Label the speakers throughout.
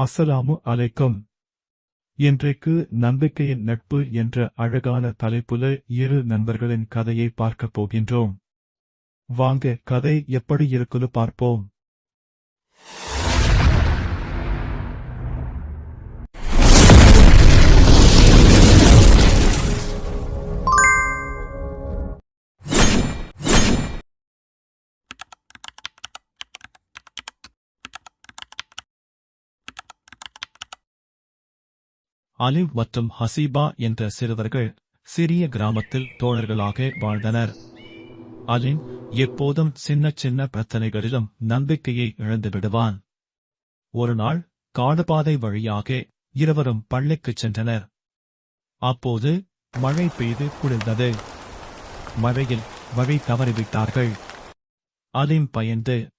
Speaker 1: அஸ்ஸலாமு அலைக்கும். இன்றைக்கு நம்பிக்கையின் நட்பு என்ற அழகான தலைப்புல இரு நண்பர்களின் கதையை பார்க்கப் போகின்றோம். வாங்க கதை எப்படி இருக்குன்னு பார்ப்போம். அலிவ் மற்றும் ஹசீபா என்ற சிறுவர்கள் சிறிய கிராமத்தில் தோழர்களாக வாழ்ந்தனர். அலிம் எப்போதும் சின்ன சின்ன பிரச்சனைகளிலும் நம்பிக்கையை இழந்து விடுவான். ஒரு நாள் காடுபாதை வழியாக இருவரும் பள்ளிக்குச் சென்றனர். அப்போது மழை பெய்து குளிர்ந்தது. மழையில் வழி தவறிவிட்டார்கள். அலிம் பயந்து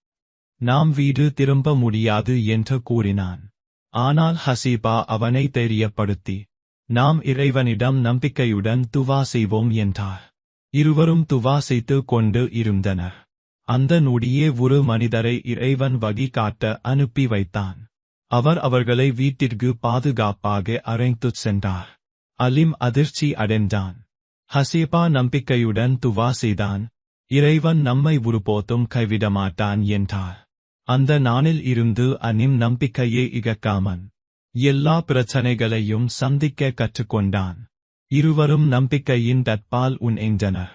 Speaker 1: நாம் வீடு திரும்ப முடியாது என்று கூறினான். ஆனால் ஹசீபா அவனை தெரியப்படுத்தி நாம் இறைவனிடம் நம்பிக்கையுடன் துவா செய்வோம் என்றார். இருவரும் துவா செய்து கொண்டு இருந்தனர். அந்த நொடியே ஒரு மனிதரை இறைவன் வகி காட்ட அனுப்பி வைத்தான். அவர் அவர்களை வீட்டிற்கு பாதுகாப்பாக அழைத்துச் சென்றார். அலிம் அதிர்ச்சி அடைந்தான். ஹசீபா நம்பிக்கையுடன் துவா செய்தான். இறைவன் நம்மை ஒருபோதும் கைவிட மாட்டான் என்றார். அந்த நானில் இருந்து அனிம் நம்பிக்கையே இகக்காமன். எல்லா பிரச்சனைகளையும் சந்திக்க கற்றுக்கொண்டான். இருவரும் நம்பிக்கையின் தற்பால் உன் என்றனர்